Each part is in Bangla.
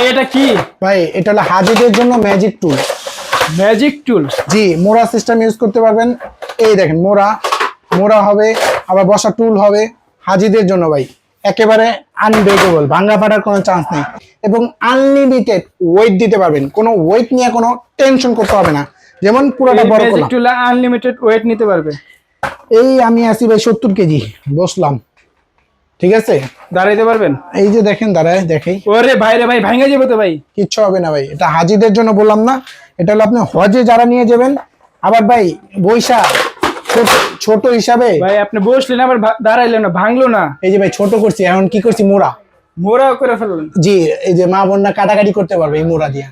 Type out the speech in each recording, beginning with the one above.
ভাই এটা কি? ভাই এটা হলো হাজিদের জন্য ম্যাজিক টুল ম্যাজিক টুল জি মোরা সিস্টেম ইউজ করতে পারবেন। এই দেখেন মোরা। মোরা হবে আবার বসা টুল হবে হাজিদের জন্য ভাই। একেবারে আনব্রেকেবল ভাঙ্গা ফাটার কোনো চান্স নেই। এবং আনলিমিটেড ওয়েট দিতে পারবেন। কোনো ওয়েট নিয়ে কোনো টেনশন করতে হবে না। যেমন পুরোটা বড় ম্যাজিক করলাম টুল আনলিমিটেড ওয়েট নিতে পারবে। এই আমি আছি ভাই সত্তর কেজি। বসলাম। ঠিক আছে? দাঁড়াইতে পারবেন? এই যে দেখেন দাঁড়ায় দেখেই। ওরে ভাই রে ভাই ভাঙে যাবে তো ভাই? কিচ্ছু হবে না ভাই এটা হাজিদের জন্য বললাম না এটা হলো আপনি হজে যারা নিয়ে যাবেন আবার ভাই বৈশা ছোট- হিসাবে। ভাই আপনি বসলেন আবার দাঁড়াইলেন না ভাঙলো না। এই যে ভাই ছোট করছি এখন কি করছি মোড়া। মোড়াও করে ফেললেন। জি এই যে মা বোনরা কাটাকাটি করতে পারবে এই মোড়া দিয়ে।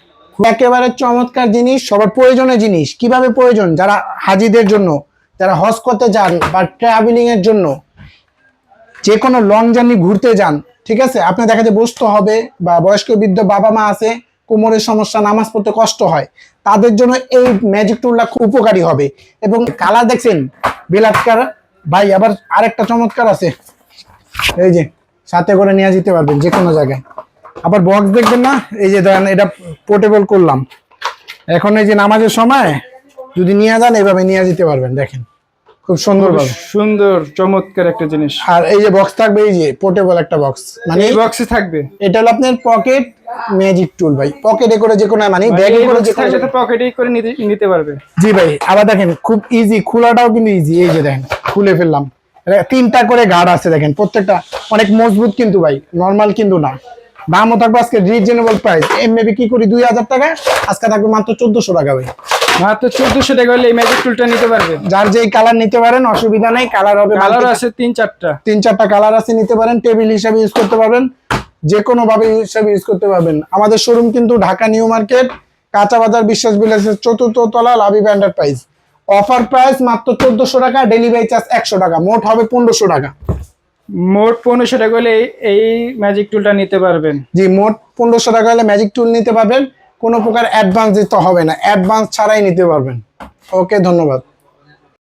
একেবারে চমৎকার জিনিস সবার প্রয়োজনীয় জিনিস। কীভাবে প্রয়োজন? যারা হাজিদের জন্য যারা হজ করতে যান বা ট্রাভেলিং এর জন্য যে কোনো লং জার্নি ঘুরতে যান, ঠিক আছে? আপনি দেখা যায় বসতে হবে বা বয়স্ক বৃদ্ধ বাবা মা আছে, কোমরের সমস্যা, নামাজ পড়তে কষ্ট হয়, তাদের জন্য এই ম্যাজিক টুলটা খুব উপকারী হবে। এবং কালার দেখছেন বিলাটকার ভাই, আবার আরেকটা চমৎকার আছে। এই যে, সাথে করে নিয়ে যেতে পারবেন যে কোনো জায়গায়। আবার বক্স দেখবেন না? এই যে ধরেন, এটা পোর্টেবল করলাম। এখন এই যে নামাজের সময়, যদি নিয়ে যান, এভাবে নিয়ে যেতে পারবেন, দেখেন। খুব সুন্দরভাবে সুন্দর চমৎকার একটা জিনিস। আর এই যে বক্স থাকবে এই যে পোর্টেবল একটা বক্স মানে এই বক্সে থাকবে। এটা হলো আপনার পকেট ম্যাজিক টুল ভাই। পকেটে করে যে কোনো মানে ব্যাগে করে যে কোনো সাথে পকেটেই করে নিতে পারবে। জি ভাই আবার দেখেন খুব ইজি খোলাটাও কিন্তু ইজি এই যে দেখেন খুলে ফেললাম। তিনটা করে গার্ড আছে দেখেন প্রত্যেকটা। অনেক মজবুত কিন্তু ভাই নর্মাল কিন্তু না। দামও থাকবে আজকে রিজনেবল প্রাইস এমনি কি করি? দুই হাজার টাকা আজকে থাকবে মাত্র চোদ্দশো টাকা ভাই। মাত্র চোদ্দশো টাকা হলে এই ম্যাজিক টুলটা নিতে পারবে। যার যেই কালার নিতে পারেন অসুবিধা নেই কালার হবে কালার আছে তিন চারটা। তিন চারটা কালার আছে নিতে পারেন টেবিল হিসাবে ইউজ করতে পারবেন যে কোনো ভাবে হিসাবে ইউজ করতে পারবেন। আমাদের শোরুম কিন্তু ঢাকা নিউ মার্কেট কাঁচা বাজার বিশ্বাস বিলাসের চতুর্থ তলা লাভি ব্যান্ডার প্রাইস অফার প্রাইস মাত্র চোদ্দশো টাকা ডেলিভারি চার্জ একশো টাকা মোট হবে পনেরোশো টাকা। মোট পনেরোশো টাকা হলে এই- এই ম্যাজিক টুলটা নিতে পারবেন। জি মোট পনেরোশো টাকা হলে ম্যাজিক টুল নিতে পারবেন। কোনো প্রকার অ্যাডভান্স দিতে হবে না। অ্যাডভান্স ছাড়াই নিতে পারবেন। ওকে ধন্যবাদ।